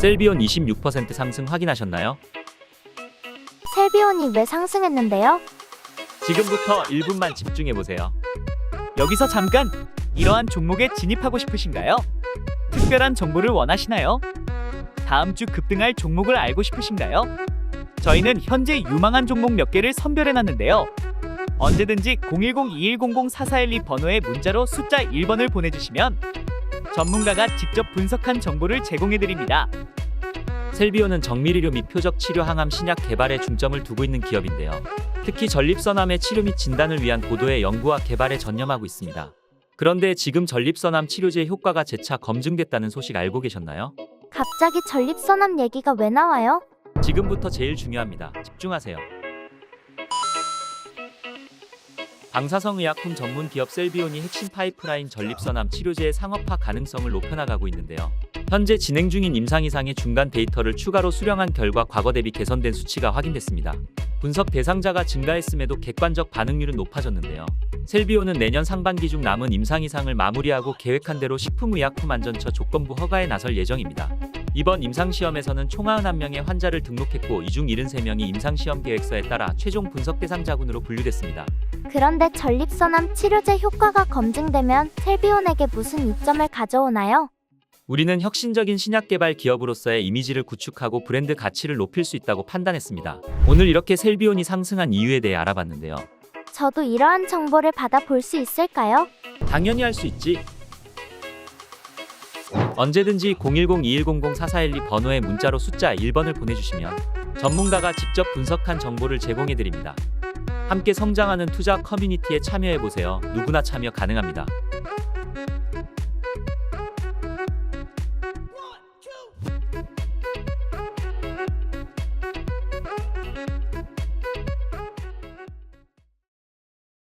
셀비온 26% 상승 확인하셨나요? 셀비온이 왜 상승했는데요? 지금부터 1분만 집중해 보세요. 여기서 잠깐 이러한 종목에 진입하고 싶으신가요? 특별한 정보를 원하시나요? 다음 주 급등할 종목을 알고 싶으신가요? 저희는 현재 유망한 종목 몇 개를 선별해 놨는데요. 언제든지 010-2100-4412 번호에 문자로 숫자 1번을 보내주시면 전문가가 직접 분석한 정보를 제공해 드립니다. 셀비온은 정밀의료 및 표적 치료 항암 신약 개발에 중점을 두고 있는 기업인데요. 특히 전립선암의 치료 및 진단을 위한 고도의 연구와 개발에 전념하고 있습니다. 그런데 지금 전립선암 치료제의 효과가 재차 검증됐다는 소식 알고 계셨나요? 갑자기 전립선암 얘기가 왜 나와요? 지금부터 제일 중요합니다. 집중하세요. 방사성 의약품 전문 기업 셀비온이 핵심 파이프라인 전립선암 치료제의 상업화 가능성을 높여나가고 있는데요. 현재 진행 중인 임상 이상의 중간 데이터를 추가로 수령한 결과 과거 대비 개선된 수치가 확인됐습니다. 분석 대상자가 증가했음에도 객관적 반응률은 높아졌는데요. 셀비온은 내년 상반기 중 남은 임상 이상을 마무리하고 계획한 대로 식품의약품안전처 조건부 허가에 나설 예정입니다. 이번 임상시험에서는 총 91명의 환자를 등록했고 이 중 73명이 임상시험 계획서에 따라 최종 분석 대상자군으로 분류됐습니다. 그런데 전립선암 치료제 효과가 검증되면 셀비온에게 무슨 이점을 가져오나요? 우리는 혁신적인 신약 개발 기업으로서의 이미지를 구축하고 브랜드 가치를 높일 수 있다고 판단했습니다. 오늘 이렇게 셀비온이 상승한 이유에 대해 알아봤는데요. 저도 이러한 정보를 받아 볼 수 있을까요? 당연히 할 수 있지. 언제든지 010-2100-4412 번호에 문자로 숫자 1번을 보내주시면 전문가가 직접 분석한 정보를 제공해드립니다. 함께 성장하는 투자 커뮤니티에 참여해보세요. 누구나 참여 가능합니다.